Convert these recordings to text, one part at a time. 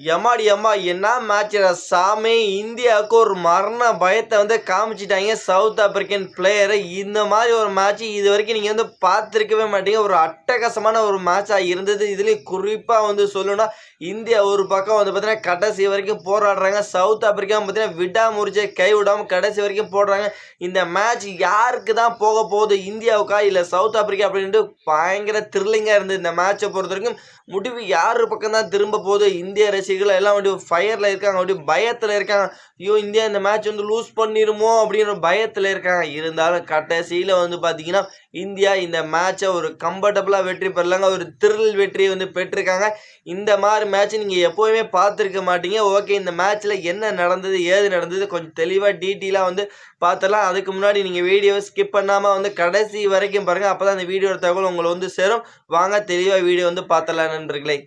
எம்மாடி அம்மா என்ன மேட்ச்டா சாமி இந்தியாவுக்கு ஒரு மரண பயத்தை வந்து காமிச்சிட்டாங்க. சவுத் ஆப்பிரிக்கன் பிளேயரு இந்த மாதிரி ஒரு மேட்ச் இது வரைக்கும் நீங்கள் வந்து பார்த்துருக்கவே மாட்டீங்க. ஒரு அட்டகாசமான ஒரு மேட்சாக இருந்தது. இதுலேயும் குறிப்பாக வந்து சொல்லணும்னா இந்தியா ஒரு பக்கம் வந்து பார்த்தீங்கன்னா கடைசி வரைக்கும் போராடுறாங்க. சவுத் ஆப்பிரிக்கா பார்த்தீங்கன்னா விடாமுறிச்சை கைவிடாமல் கடைசி வரைக்கும் போடுறாங்க. இந்த மேட்ச் யாருக்கு தான் போக போகுது? இந்தியாவுக்கா? இல்லை சவுத் ஆப்பிரிக்கா அப்படின்ட்டு பயங்கர த்ரில்லிங்காக இருந்தது இந்த மேட்சை பொறுத்த வரைக்கும். முடிவு யார் பக்கம் தான் திரும்ப போகுது? இந்திய ரசிகர்கள் எல்லாம் வந்து ஃபயரில் இருக்காங்க அப்படி பயத்தில் இருக்காங்க. ஐயோ இந்தியா இந்த மேட்ச் வந்து லூஸ் பண்ணிருமோ அப்படின்ற பயத்தில் இருக்காங்க. இருந்தாலும் கடைசியில் வந்து பார்த்தீங்கன்னா இந்தியா இந்த மேட்சை ஒரு கம்ஃபர்டபுளாக வெற்றி பெறலாங்க. ஒரு திருள் வெற்றியை வந்து பெற்றிருக்காங்க. இந்த மாதிரி மேட்ச் நீங்கள் எப்போவுமே பார்த்துருக்க மாட்டீங்க. ஓகே இந்த மேட்ச்சில் என்ன நடந்தது ஏது நடந்தது கொஞ்சம் தெளிவாக டீட்டெயிலாக வந்து பார்த்துடலாம் அதுக்கு முன்னாடி நீங்கள் வீடியோவை ஸ்கிப் பண்ணாமல் வந்து கடைசி வரைக்கும் பாருங்கள் அப்போ தான் அந்த வீடியோட தகவல் உங்களை வந்து சேரும். வாங்க தெளிவாக வீடியோ வந்து பார்த்தலாம் நண்பர்களே.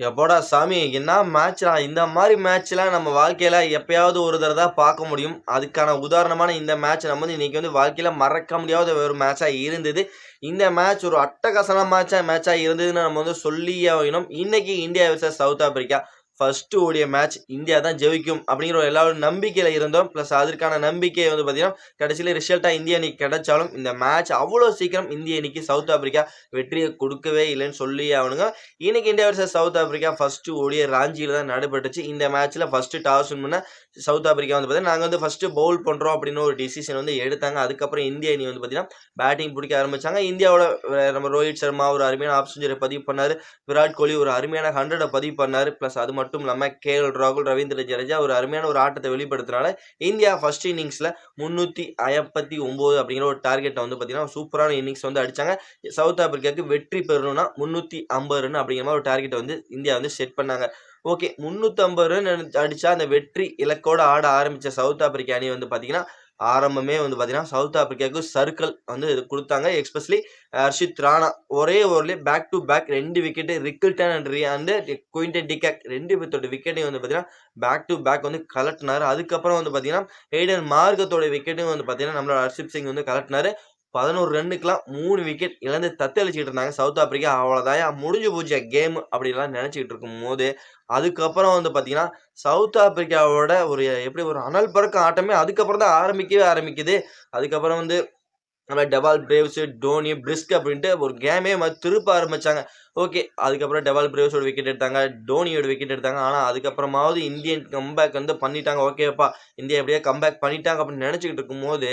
எப்போடா சாமி என்ன மேட்ச்டா இந்த மாதிரி மேட்ச்லாம் நம்ம வாழ்க்கையில் எப்பயாவது ஒரு தடவை தான் பார்க்க முடியும். அதுக்கான உதாரணமான இந்த மேட்ச் நம்ம வந்து இன்றைக்கி வந்து வாழ்க்கையில் மறக்க முடியாத ஒரு மேட்சாக இருந்தது. இந்த மேட்ச் ஒரு அட்டகாசன மேட்சாக மேட்சாக இருந்ததுன்னு நம்ம வந்து சொல்லியே வேணும் இன்றைக்கி India vs South Africa. First ODI match India தான் ஜெயிக்கும் அப்படிங்கிற ஒரு எல்லாரும் நம்பிக்கையில் இருந்தோம். ப்ளஸ் அதற்கான நம்பிக்கை வந்து பார்த்தீங்கன்னா கடைசியில் ரிசல்ட்டாக இந்திய அணிக்கு கிடைச்சாலும் இந்த மேட்ச் அவ்வளோ சீக்கிரம் இந்திய அணிக்கு சவுத் ஆப்பிரிக்கா வெற்றியை கொடுக்கவே இல்லைன்னு சொல்லி ஆகணுங்க. இன்னைக்கு India versus South Africa first ODI ராஞ்சியில் தான் நடைபெற்றுச்சு. இந்த மேட்ச்சில் ஃபஸ்ட்டு டாஸ் பண்ண சவுத் ஆப்பிரிக்கா வந்து பார்த்தீங்கன்னா நாங்கள் வந்து ஃபஸ்ட்டு பவுல் பண்ணுறோம் அப்படின்னு ஒரு டிசிஷன் வந்து எடுத்தாங்க. அதுக்கப்புறம் இந்திய அணி வந்து பார்த்தீங்கன்னா பேட்டிங் பிடிக்க ஆரம்பிச்சாங்க. இந்தியாவோட நம்ம ரோஹித் சர்மா ஒரு அருமையான ஆப் செஞ்சுரி பதிவு பண்ணார். விராட் கோலி ஒரு அருமையான ஹண்ட்ரடை பதிவு பண்ணார். ப்ளஸ் அது மட்டும் மட்டும் இல்லாமல் கேஎல் ராகுல் ரவீந்திர ஜடேஜா ஒரு அருமையான ஒரு ஆட்டத்தை வெளிப்படுத்தினால இந்தியா ஃபர்ஸ்ட் இன்னிங்ஸில் முந்நூற்றி ஐம்பத்தி ஒம்பது அப்படிங்கிற ஒரு டார்கெட்டை வந்து பார்த்தீங்கன்னா சூப்பரான இன்னிங்ஸ் வந்து அடித்தாங்க சவுத் ஆப்பிரிக்காவுக்கு வெற்றி பெறணும்னா முந்நூற்றி ஐம்பது ரன் அப்படிங்கிற மாதிரி ஒரு டார்கெட்டை வந்து இந்தியா வந்து செட் பண்ணாங்க. ஓகே முந்நூற்றம்பது ரன் அடித்தா அந்த வெற்றி இலக்கோட ஆட ஆரம்பித்த சவுத் ஆப்பிரிக்கா அணி வந்து பார்த்தீங்கன்னா ஆரம்பமே வந்து பார்த்தீங்கன்னா சவுத் ஆப்பிரிக்காவுக்கு சர்க்கிள் வந்து கொடுத்தாங்க. எக்ஸ்பெஷலி ஹர்ஷித் ராணா. ஒரே ஓவர்லேயே பேக் டு பேக் ரெண்டு விக்கெட்டு ரிக்கில்டன் அண்ட் ரி அண்டு குயின்டன் டிகாக் ரெண்டு பேர்த்தோட விக்கெட்டையும் வந்து பார்த்தீங்கன்னா பேக் டு பேக் வந்து கலட்டினார். அதுக்கப்புறம் வந்து பார்த்தீங்கன்னா எய்டன் மார்க்கத்தோட விக்கெட்டும் வந்து பார்த்தீங்கன்னா நம்மளோட ஹர்ஷித் சிங் வந்து கலட்டினார். பதினோரு ரன்னுக்குலாம் மூணு விக்கெட் இழந்து தத்தளிச்சுட்டு இருந்தாங்க. சவுத் ஆப்பிரிக்கா அவ்வளோதான் முடிஞ்சு போச்சு கேம் அப்படிலாம் நினச்சிக்கிட்டு இருக்கும் போது அதுக்கப்புறம் வந்து பார்த்தீங்கன்னா சவுத் ஆப்பிரிக்காவோட ஒரு எப்படி ஒரு அனல் பறக்க ஆட்டமே அதுக்கப்புறம் தான் ஆரம்பிக்கவே ஆரம்பிக்குது. அதுக்கப்புறம் வந்து நம்ம டெவால் பிரேவ்ஸு டோனி பிரிஸ்க் அப்படின்ட்டு ஒரு கேமே மாதிரி திருப்ப ஆரம்பிச்சாங்க. ஓகே அதுக்கப்புறம் டெவால் பிரேவ்ஸோட விக்கெட் எடுத்தாங்க டோனியோட விக்கெட் எடுத்தாங்க. ஆனால் அதுக்கப்புறமாவது இந்தியன் கம்பேக் வந்து பண்ணிட்டாங்க. ஓகேப்பா இந்தியா எப்படியா கம்பேக் பண்ணிட்டாங்க அப்படின்னு நினச்சிக்கிட்டு இருக்கும்போது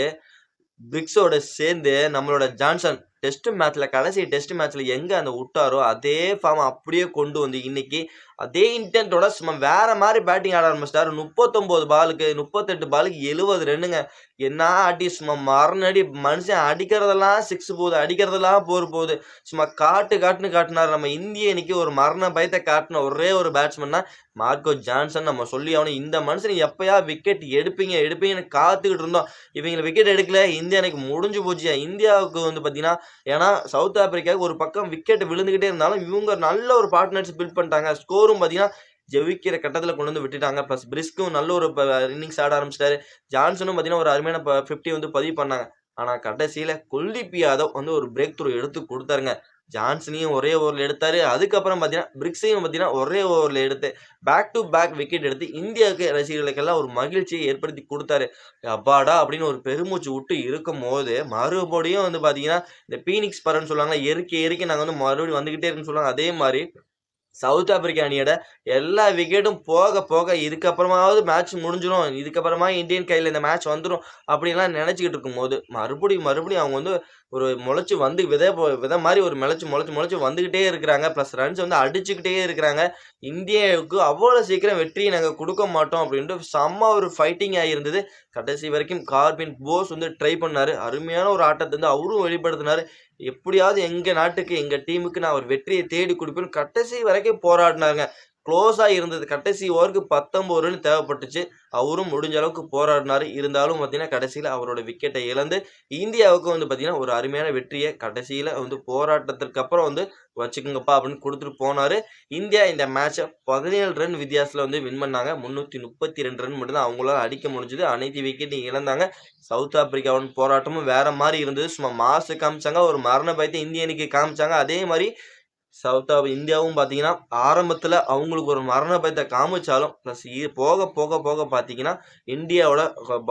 பிக்ஸோட சேர்ந்து நம்மளோட ஜான்சன் டெஸ்ட் மேட்ச்ல கடைசி டெஸ்ட் மேட்ச்ல எங்க அந்த விட்டாரோ அதே ஃபார்ம் அப்படியே கொண்டு வந்து இன்னைக்கு அதே இன்டென்ட்டோட சும்மா வேற மாதிரி பேட்டிங் ஆட ஆரம்பிச்சிட்டாரு. முப்பத்தொம்போது பாலுக்கு முப்பத்தெட்டு பாலுக்கு எழுபது ரெண்டுங்க என்ன அடி சும்மா மரணடி மனுஷன் அடிக்கிறதெல்லாம் சிக்ஸ் போகுது அடிக்கிறதெல்லாம் போர் போகுது. சும்மா காட்டு காட்டுன்னு காட்டினார். நம்ம இந்திய இன்னைக்கு ஒரு மரண பயத்தை காட்டின ஒரே ஒரு பேட்ஸ்மேன்னா மார்க்கோ ஜான்சன். நம்ம சொல்லி ஆகணும் இந்த மனுஷன் எப்பயா விக்கெட் எடுப்பீங்க எடுப்பீங்கன்னு காத்துக்கிட்டு இருந்தோம். இவங்களை விக்கெட் எடுக்கல இந்தியா எனக்கு முடிஞ்சு போச்சு. இந்தியாவுக்கு வந்து பார்த்தீங்கன்னா ஏன்னா சவுத் ஆப்பிரிக்காவுக்கு ஒரு பக்கம் விக்கெட் விழுந்துக்கிட்டே இருந்தாலும் இவங்க நல்ல ஒரு பார்ட்னர்ஷிப் பில்ட் பண்ணிட்டாங்க. ஸ்கோரும் பார்த்தீங்கன்னா ஜெயிக்கிற கட்டத்தில் கொண்டு வந்து விட்டுட்டாங்க. ப்ளஸ் பிரிஸ்க்கும் நல்ல ஒரு இன்னிங்ஸ் ஆட ஆரம்பிச்சிட்டாரு. ஜான்சனும் பார்த்தீங்கன்னா ஒரு அருமையான ஃபிஃப்டி வந்து பதிவு பண்ணாங்க. ஆனால் கடைசியில் குல்தீப் யாதவ் வந்து ஒரு பிரேக் த்ரூ எடுத்து கொடுத்தாருங்க. ஜான்சனையும் ஒரே ஓவரில் எடுத்தாரு. அதுக்கப்புறம் பார்த்தீங்கன்னா பிரிக்ஸையும் பார்த்தீங்கன்னா ஒரே ஓவரில் எடுத்து பேக் டு பேக் விக்கெட் எடுத்து இந்தியாவுக்கு ரசிகர்களுக்கெல்லாம் ஒரு மகிழ்ச்சியை ஏற்படுத்தி கொடுத்தாரு. அப்பாடா அப்படின்னு ஒரு பெருமூச்சு விட்டு இருக்கும் போது மறுபடியும் வந்து பார்த்தீங்கன்னா இந்த பீனிக்ஸ் பறன்னு சொல்லுவாங்க எரிக்க எரிக்க நாங்கள் வந்து மறுபடியும் வந்துக்கிட்டே இருக்குன்னு சொல்லுவாங்க. அதே மாதிரி சவுத் ஆப்பிரிக்கா அணியோட எல்லா விக்கெட்டும் போக போக இதுக்கப்புறமாவது மேட்ச் முடிஞ்சிடும் இதுக்கப்புறமா இந்தியன் கையில் இந்த மேட்ச் வந்துடும் அப்படின்லாம் நினச்சிக்கிட்டு இருக்கும்போது மறுபடியும் மறுபடியும் அவங்க வந்து ஒரு முளைச்சி வந்து விதை போ- விதை மாதிரி ஒரு முளைச்சி முளைச்சி முளைச்சி வந்துக்கிட்டே இருக்கிறாங்க. ப்ளஸ் ரன்ஸ் வந்து அடிச்சுக்கிட்டே இருக்கிறாங்க. இந்தியாவுக்கு அவ்வளோ சீக்கிரம் வெற்றியை நாங்கள் கொடுக்க மாட்டோம் அப்படின்ட்டு செம்ம ஒரு ஃபைட்டிங்காக இருந்தது. கடைசி வரைக்கும் கார்பின் போஸ் வந்து ட்ரை பண்ணார். அருமையான ஒரு ஆட்டத்தை வந்து அவரும் வெளிப்படுத்தினார். எப்படியாவது எங்கள் நாட்டுக்கு எங்கள் டீமுக்கு நான் ஒரு வெற்றியை தேடி கொடுப்பேன்னு கடைசி வரைக்கும் போராடினாங்க. க்ளோஸாக இருந்தது. கடைசி ஓவருக்கு பத்தொம்பது ரன் தேவைப்பட்டுச்சு. அவரும் முடிஞ்ச அளவுக்கு போராடினார். இருந்தாலும் பார்த்தீங்கன்னா கடைசியில் அவரோட விக்கெட்டை இழந்து இந்தியாவுக்கு வந்து பார்த்தீங்கன்னா ஒரு அருமையான வெற்றியை கடைசியில் வந்து போராட்டத்திற்கு அப்புறம் வந்து வச்சுக்கோங்கப்பா அப்படின்னு கொடுத்துட்டு போனார். இந்தியா இந்த மேட்சை பதினேழு ரன் வித்தியாசத்தில் வந்து வின் பண்ணாங்க. முந்நூற்றி முப்பத்தி ரெண்டு ரன் மட்டும்தான் அவங்களால அடிக்க முடிஞ்சது. அனைத்து விக்கெட்டையும் இழந்தாங்க. சவுத் ஆப்பிரிக்காவின் போராட்டமும் வேறு மாதிரி இருந்தது. சும்மா மாசு காமிச்சாங்க. ஒரு மரண பயத்தை இந்திய காமிச்சாங்க. அதே மாதிரி சவுத் ஆப் இந்தியாவும் பார்த்தீங்கன்னா ஆரம்பத்தில் அவங்களுக்கு ஒரு மரண பயத்தை காமிச்சாலும் ப்ளஸ் போக போக போக பார்த்தீங்கன்னா இந்தியாவோட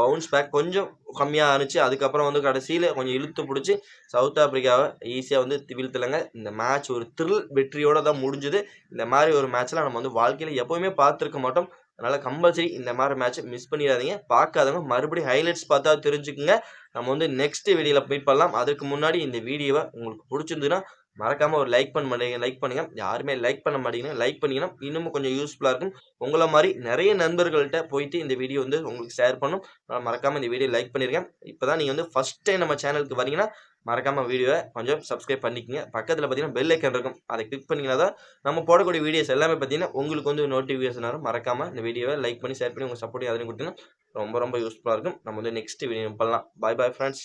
பவுன்ஸ் பேக் கொஞ்சம் கம்மியாக இருந்துச்சு அதுக்கப்புறம் வந்து கடைசியில் கொஞ்சம் இழுத்து பிடிச்சி சவுத் ஆப்பிரிக்காவை ஈஸியாக வந்து வீழ்த்தலைங்க. இந்த மேட்ச் ஒரு த்ரில் வெற்றியோடு தான் முடிஞ்சுது. இந்த மாதிரி ஒரு மேட்ச்லாம் நம்ம வந்து வாழ்க்கையில் எப்போவுமே பார்த்துருக்க மாட்டோம். அதனால் கம்பல்சரி இந்த மாதிரி மேட்ச்சை மிஸ் பண்ணிடாதீங்க. பார்க்காதவங்க மறுபடியும் ஹைலைட்ஸ் பார்த்தா தெரிஞ்சுக்குங்க. நம்ம வந்து நெக்ஸ்ட் வீடியோவில் மீட் பண்ணலாம். அதுக்கு முன்னாடி இந்த வீடியோவை உங்களுக்கு பிடிச்சிருந்துன்னா மறக்காமல் ஒரு லைக் பண்ண மாட்டேங்க லைக் பண்ணுங்கள் யாருமே லைக் பண்ண மாட்டேங்கன்னா லைக் பண்ணிங்கன்னா இன்னமும் கொஞ்சம் யூஸ்ஃபுல்லாக இருக்கும். உங்களை மாதிரி நிறைய நண்பர்கள்ட்ட போயிட்டு இந்த வீடியோ வந்து உங்களுக்கு ஷேர் பண்ணும். மறக்காமல் இந்த வீடியோ லைக் பண்ணியிருக்கேன் இப்போ தான் நீங்கள் வந்து ஃபஸ்ட் டைம் நம்ம சேனலுக்கு வரீங்கன்னா மறக்காமல் வீடியோவை கொஞ்சம் சப்ஸ்கிரைப் பண்ணிக்கங்க. பக்கத்தில் பார்த்தீங்கன்னா பெல் ஐக்கன் இருக்கும். அதை கிளிக் பண்ணிங்கன்னா தான் நம்ம போடக்கூடிய வீடியோஸ் எல்லாமே பார்த்தீங்கன்னா உங்களுக்கு வந்து நோட்டிஃபிகேஷன் வரும். மறக்காமல் இந்த வீடியோவை லைக் பண்ணி ஷேர் பண்ணி உங்கள் சப்போர்ட் யாரையும் கொடுத்தீங்கன்னா ரொம்ப ரொம்ப யூஸ்ஃபுல்லாக இருக்கும். நம்ம வந்து நெக்ஸ்ட் வீடியோ பண்ணலாம் பாய் பாய் ஃப்ரெண்ட்ஸ்